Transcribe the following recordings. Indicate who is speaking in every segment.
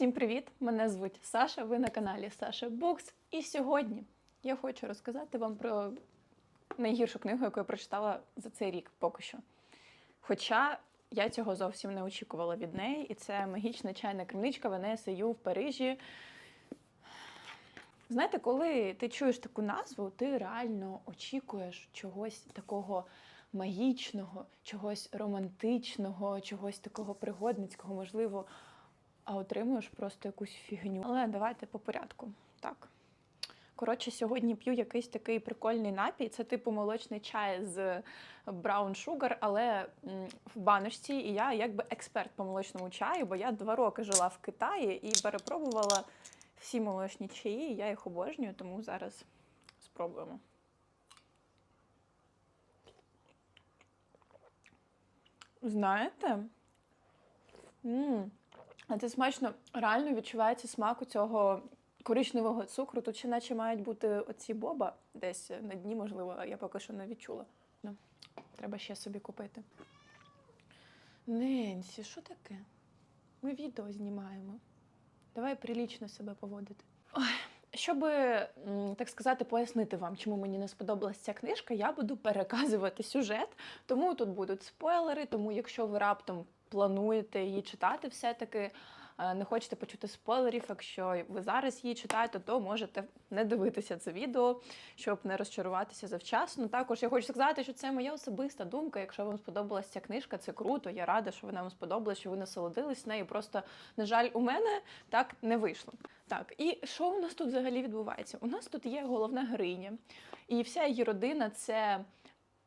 Speaker 1: Всім привіт! Мене звуть Саша. Ви на каналі Саша Букс. І сьогодні я хочу розказати вам про найгіршу книгу, яку я прочитала за цей рік поки що. Хоча я цього зовсім не очікувала від неї, і це магічна чайна крамничка Венеси Ю в Парижі. Знаєте, коли ти чуєш таку назву, ти реально очікуєш чогось такого магічного, чогось романтичного, чогось такого пригодницького, можливо, а отримуєш просто якусь фігню. Але давайте по порядку. Так. Коротше, сьогодні п'ю якийсь такий прикольний напій. Це типу молочний чай з браун шугар, але в баночці. І я якби експерт по молочному чаю, бо я два роки жила в Китаї і перепробувала всі молочні чаї. Я їх обожнюю, тому зараз спробуємо. Знаєте? м а це смачно, реально відчувається смак у цього коричневого цукру. Тут ще наче мають бути оці боба десь на дні, можливо, я поки що не відчула. Ну, треба ще собі купити. Ненсі, що таке? Ми відео знімаємо. Давай прилічно себе поводити. Ой, щоб, так сказати, пояснити вам, чому мені не сподобалася ця книжка, я буду переказувати сюжет, тому тут будуть спойлери. Тому, якщо ви раптом плануєте її читати, все-таки е, не хочете почути спойлерів, якщо ви зараз її читаєте, то можете не дивитися це відео, щоб не розчаруватися завчасно. Також я хочу сказати, що це моя особиста думка. Якщо вам сподобалася ця книжка, це круто. Я рада, що вона вам сподобалась, що ви насолодились нею. Просто, на жаль, у мене так не вийшло. Так, і що у нас тут взагалі відбувається? У нас тут є головна героїня, і вся її родина це.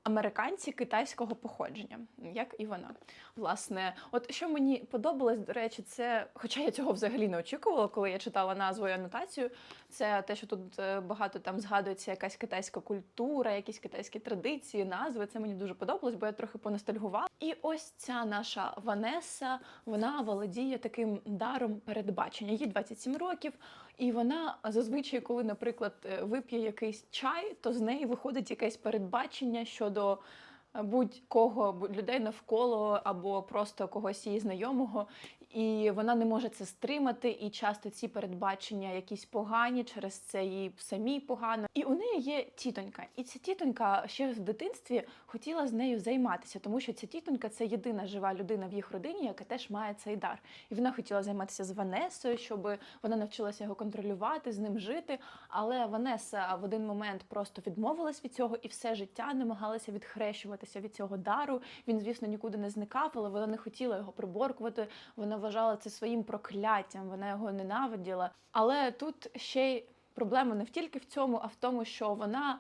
Speaker 1: Американці китайського походження, як і вона. Власне, от що мені подобалось, до речі, це, хоча я цього взагалі не очікувала, коли я читала назву і анотацію, це те, що тут е, багато там згадується якась китайська культура, якісь китайські традиції, назви. Це мені дуже подобалось, бо я трохи понастальгувала. І ось ця наша Ванеса, вона володіє таким даром передбачення. Їй 27 років, і вона зазвичай, коли, наприклад, е, вип'є якийсь чай, то з неї виходить якесь передбачення щодо е, будь-кого будь- людей навколо або просто когось її знайомого. І вона не може це стримати, і часто ці передбачення якісь погані, через це їй самій погано. І у неї є тітонька. І ця тітонька ще в дитинстві хотіла з нею займатися, тому що ця тітонька це єдина жива людина в їх родині, яка теж має цей дар. І вона хотіла займатися з Ванесою, щоб вона навчилася його контролювати, з ним жити. Але Ванеса в один момент просто відмовилась від цього і все життя намагалася відхрещуватися від цього дару. Він, звісно, нікуди не зникав, але вона не хотіла його приборкувати. Вона вважала це своїм прокляттям, вона його ненавиділа. Але тут ще й проблема не тільки в цьому, а в тому, що вона.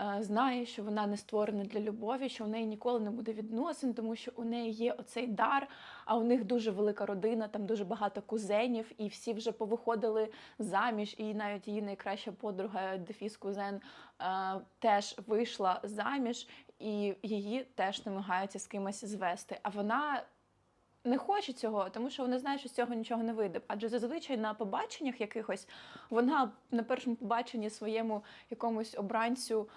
Speaker 1: е, Знає, що вона не створена для любові, що в неї ніколи не буде відносин, тому що у неї є оцей дар, а у них дуже велика родина, там дуже багато кузенів, і всі вже повиходили заміж. І навіть її найкраща подруга Дефіс Кузен е, теж вийшла заміж, і її теж намагаються з кимось звести. А вона не хоче цього, тому що вона знає, що з цього нічого не вийде. Адже зазвичай на побаченнях якихось вона на першому побаченні своєму якомусь обранцю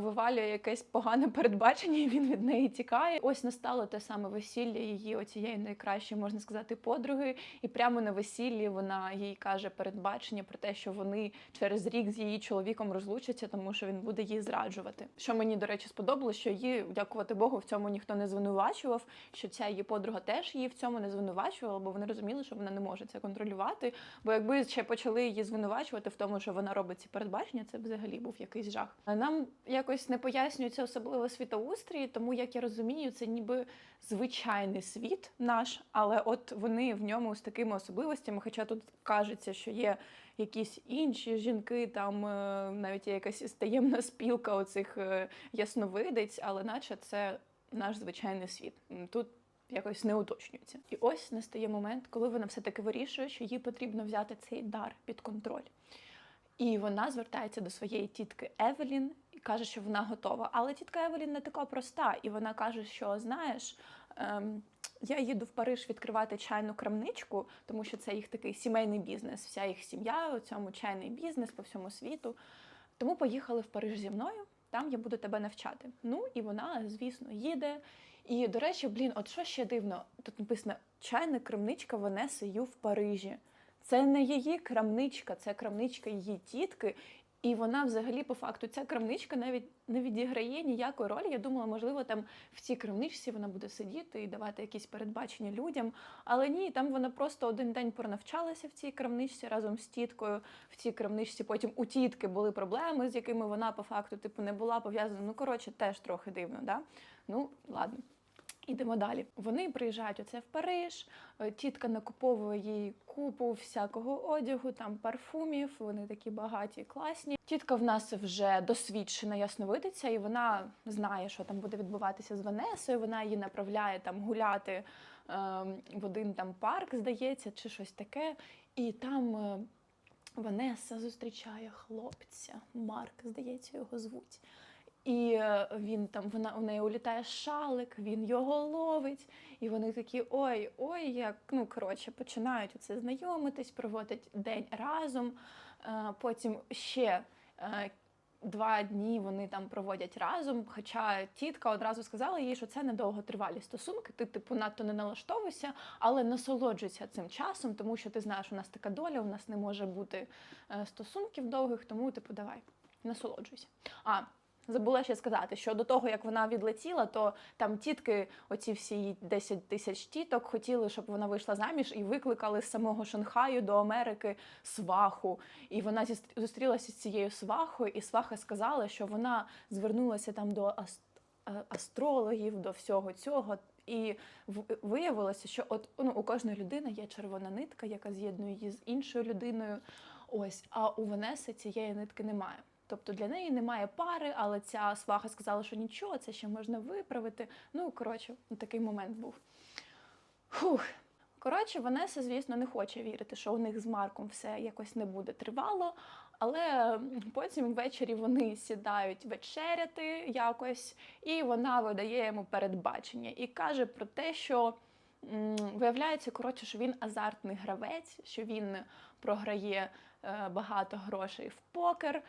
Speaker 1: вивалює якесь погане передбачення, і він від неї тікає. Ось настало те саме весілля її оцієї найкращої, можна сказати, подруги. І прямо на весіллі вона їй каже передбачення про те, що вони через рік з її чоловіком розлучаться, тому що він буде її зраджувати. Що мені, до речі, сподобалось, що її, дякувати Богу, в цьому ніхто не звинувачував, що ця її подруга теж її в цьому не звинувачувала, бо вони розуміли, що вона не може це контролювати. Бо якби ще почали її звинувачувати в тому, що вона робить ці передбачення, це б взагалі був якийсь жах. Нам якось не пояснюється особливо світоустрій, тому як я розумію, це ніби звичайний світ наш, але от вони в ньому з такими особливостями, хоча тут кажеться, що є якісь інші жінки, там е, навіть є якась таємна спілка оцих е, ясновидець, але наче це наш звичайний світ. Тут якось не уточнюється. І ось настає момент, коли вона все-таки вирішує, що їй потрібно взяти цей дар під контроль. І вона звертається до своєї тітки Евелін каже, що вона готова. Але тітка Евелін не така проста, і вона каже, що знаєш. Ем, я їду в Париж відкривати чайну крамничку, тому що це їх такий сімейний бізнес. Вся їх сім'я у цьому чайний бізнес по всьому світу. Тому поїхали в Париж зі мною. Там я буду тебе навчати. Ну і вона, звісно, їде. І, до речі, блін, от що ще дивно, тут написано чайна крамничка Венеси Ю в Парижі. Це не її крамничка, це крамничка її тітки. І вона взагалі, по факту, ця крамничка навіть не відіграє ніякої ролі. Я думала, можливо, там в цій крамничці вона буде сидіти і давати якісь передбачення людям. Але ні, там вона просто один день пронавчалася в цій крамничці разом з тіткою. В цій крамничці потім у тітки були проблеми, з якими вона по факту типу не була пов'язана. Ну коротше, теж трохи дивно, да? Ну ладно. Ідемо далі. Вони приїжджають оце в Париж. е, Тітка накуповує їй купу всякого одягу, там парфумів. Вони такі багаті, класні. Тітка в нас вже досвідчена ясновидиця, і вона знає, що там буде відбуватися з Ванесою. Вона її направляє там гуляти е, в один там парк, здається, чи щось таке. І там е, Ванеса зустрічає хлопця. Марк, здається, його звуть. І е, він там, вона у неї улітає шалик, він його ловить, і вони такі: ой, ой, як ну коротше, починають оце знайомитись, проводять день разом. Е, Потім ще е, два дні вони там проводять разом. Хоча тітка одразу сказала їй, що це недовготривалі стосунки. Ти, типу, надто не налаштовуйся, але насолоджуйся цим часом, тому що ти знаєш, у нас така доля, у нас не може бути стосунків довгих, тому типу давай, насолоджуйся. А Забула ще сказати, що до того, як вона відлетіла, то там тітки, оці всі її 10 тисяч тіток, хотіли, щоб вона вийшла заміж і викликали з самого Шанхаю до Америки сваху. І вона зустрілася з цією свахою, і сваха сказала, що вона звернулася там до ас- астрологів, до всього цього. І виявилося, що от ну, у кожної людини є червона нитка, яка з'єднує її з іншою людиною. Ось, а у Венеси цієї нитки немає. Тобто для неї немає пари, але ця сваха сказала, що нічого, це ще можна виправити. Ну, коротше, такий момент був. Фух. Коротше, Ванеса, звісно, не хоче вірити, що у них з Марком все якось не буде тривало. Але потім ввечері вони сідають вечеряти якось, і вона видає йому передбачення і каже про те, що виявляється, коротше, що він азартний гравець, що він програє е, багато грошей в покер,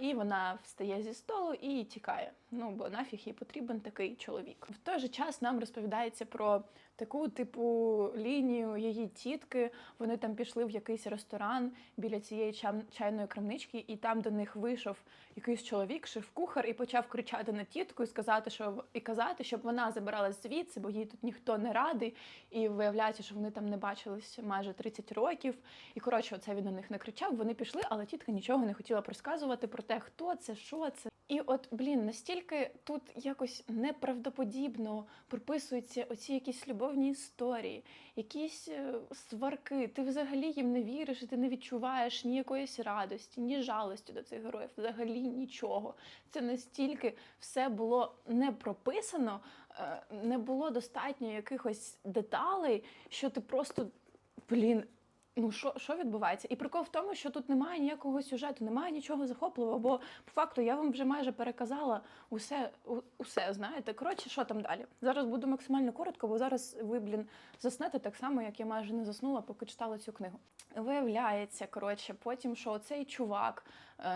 Speaker 1: і вона встає зі столу і тікає. Ну бо нафіг їй потрібен такий чоловік. В той же час нам розповідається про таку типу лінію її тітки. Вони там пішли в якийсь ресторан біля цієї чайної крамнички, і там до них вийшов якийсь чоловік, шеф-кухар, і почав кричати на тітку і сказати, що і казати, щоб вона забиралась звідси, бо їй тут ніхто не радий. І виявляється, що вони там не бачились майже 30 років. І коротше, оце він на них не кричав. Вони пішли, але тітка нічого не хотіла розказувати про те, хто це, що це. І от, блін, настільки тут якось неправдоподібно прописуються оці якісь любовні історії, якісь е, сварки. Ти взагалі їм не віриш, і ти не відчуваєш ні якоїсь радості, ні жалості до цих героїв, взагалі нічого. Це настільки все було не прописано, е, не було достатньо якихось деталей, що ти просто, блін. Ну, що, що відбувається? І прикол в тому, що тут немає ніякого сюжету, немає нічого захопливого, бо по факту я вам вже майже переказала усе, усе знаєте. Коротше, що там далі? Зараз буду максимально коротко, бо зараз ви, блін, заснете так само, як я майже не заснула, поки читала цю книгу. Виявляється, коротше, потім, що цей чувак,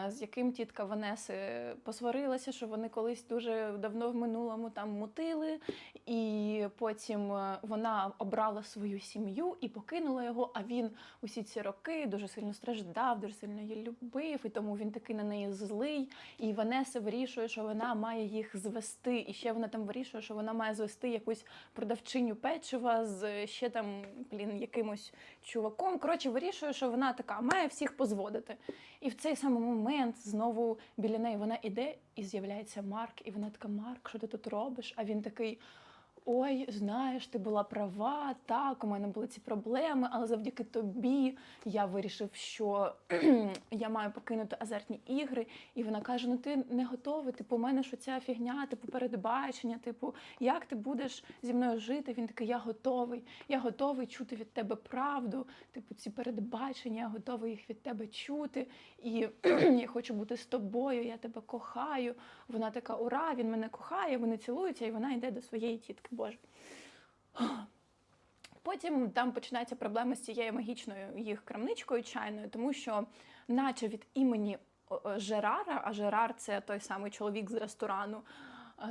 Speaker 1: з яким тітка Ванеси посварилася, що вони колись дуже давно в минулому там мутили, і потім е, вона обрала свою сім'ю і покинула його. А він усі ці роки дуже сильно страждав, дуже сильно її любив, і тому він такий на неї злий. І Ванеса вирішує, що вона має їх звести. І ще вона там вирішує, що вона має звести якусь продавчиню печива з ще там, блін, якимось чуваком. Коротше, вирішує, що вона така має всіх позводити. І в цей самий момент знову біля неї вона іде і з'являється Марк, і вона така: Марк, що ти тут робиш? А він такий. Ой, знаєш, ти була права, так, у мене були ці проблеми, але завдяки тобі я вирішив, що я маю покинути азартні ігри. І вона каже: Ну ти не готовий, типу, у мене ж оця фігня, типу, передбачення, типу, як ти будеш зі мною жити? Він такий, я готовий, я готовий чути від тебе правду, типу, ці передбачення, я готовий їх від тебе чути. І я хочу бути з тобою, я тебе кохаю. Вона така, ура, він мене кохає, вони цілуються, і вона йде до своєї тітки. Боже. Потім там починаються проблеми з цією магічною їх крамничкою чайною, тому що, наче від імені о, о, Жерара, а Жерар це той самий чоловік з ресторану.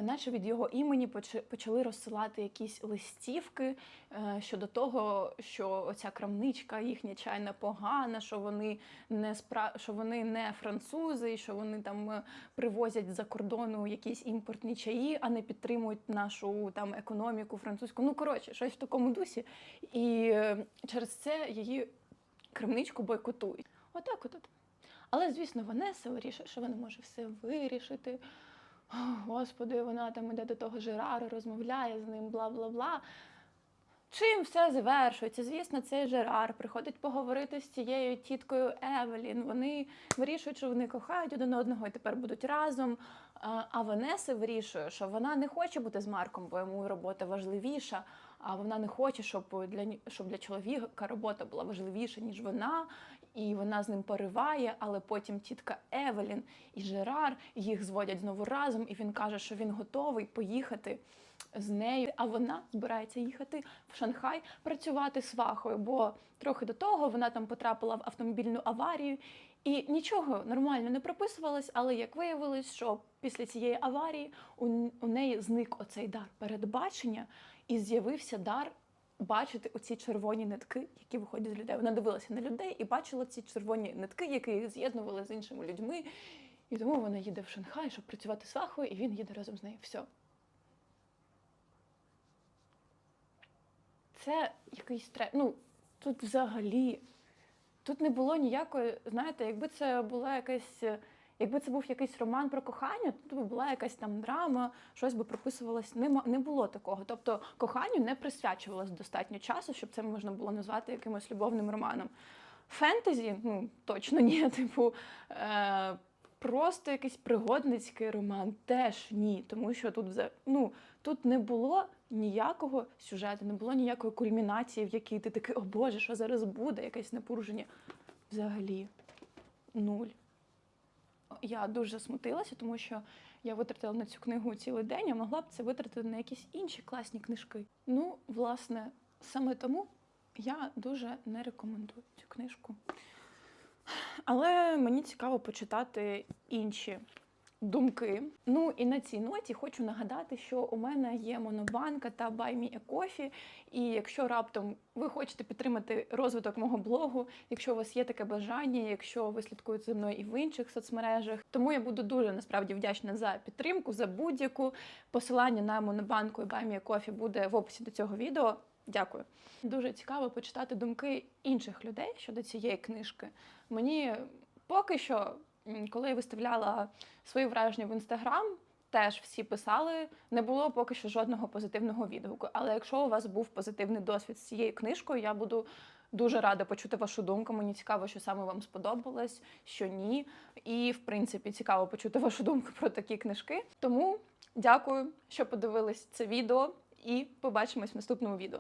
Speaker 1: Наче від його імені поч- почали розсилати якісь листівки е, щодо того, що оця крамничка їхня чайна погана, що вони не спра... що вони не французи, що вони там е, привозять з-за кордону якісь імпортні чаї, а не підтримують нашу там економіку французьку. Ну коротше, щось в такому дусі. І е, через це її крамничку бойкотують. Отак, от. от. Але, звісно, Ванеса вирішує, що вона може все вирішити. Господи, вона там іде до того Жерара, розмовляє з ним, бла бла бла. Чим все завершується? Звісно, цей Жерар приходить поговорити з цією тіткою Евелін. Вони вирішують, що вони кохають один одного і тепер будуть разом. А Ванеса вирішує, що вона не хоче бути з Марком, бо йому робота важливіша. А вона не хоче, щоб для щоб для чоловіка робота була важливіша, ніж вона, і вона з ним пориває. Але потім тітка Евелін і Жерар їх зводять знову разом, і він каже, що він готовий поїхати з нею. А вона збирається їхати в Шанхай працювати свахою, бо трохи до того вона там потрапила в автомобільну аварію. І нічого нормально не прописувалось, але як виявилось, що після цієї аварії у, неї зник оцей дар передбачення, і з'явився дар бачити оці червоні нитки, які виходять з людей. Вона дивилася на людей і бачила ці червоні нитки, які з'єднували з іншими людьми. І тому вона їде в Шанхай, щоб працювати з свахою, і він їде разом з нею. Все. Це якийсь треп. Ну, тут взагалі. Тут не було ніякої, знаєте, якби це була якась. Якби це був якийсь роман про кохання, то би була якась там драма, щось би прописувалось. Нема не було такого. Тобто коханню не присвячувалось достатньо часу, щоб це можна було назвати якимось любовним романом. Фентезі, ну точно ні. Типу, е, просто якийсь пригодницький роман теж ні. Тому що тут ну, тут не було ніякого сюжету, не було ніякої кульмінації, в якій ти такий, о Боже, що зараз буде, якесь напруження. Взагалі, нуль. Я дуже засмутилася, тому що я витратила на цю книгу цілий день, а могла б це витратити на якісь інші класні книжки. Ну, власне, саме тому я дуже не рекомендую цю книжку. Але мені цікаво почитати інші думки. Ну і на цій ноті хочу нагадати, що у мене є монобанка та Buy Me a Coffee. І якщо раптом ви хочете підтримати розвиток мого блогу, якщо у вас є таке бажання, якщо ви слідкуєте за мною і в інших соцмережах, тому я буду дуже насправді вдячна за підтримку, за будь-яку. Посилання на монобанку і Buy Me a Coffee буде в описі до цього відео. Дякую. Дуже цікаво почитати думки інших людей щодо цієї книжки. Мені поки що, коли я виставляла свої враження в інстаграм, теж всі писали, не було поки що жодного позитивного відгуку. Але якщо у вас був позитивний досвід з цією книжкою, я буду дуже рада почути вашу думку. Мені цікаво, що саме вам сподобалось, що ні. І, в принципі, цікаво почути вашу думку про такі книжки. Тому дякую, що подивились це відео, і побачимось в наступному відео.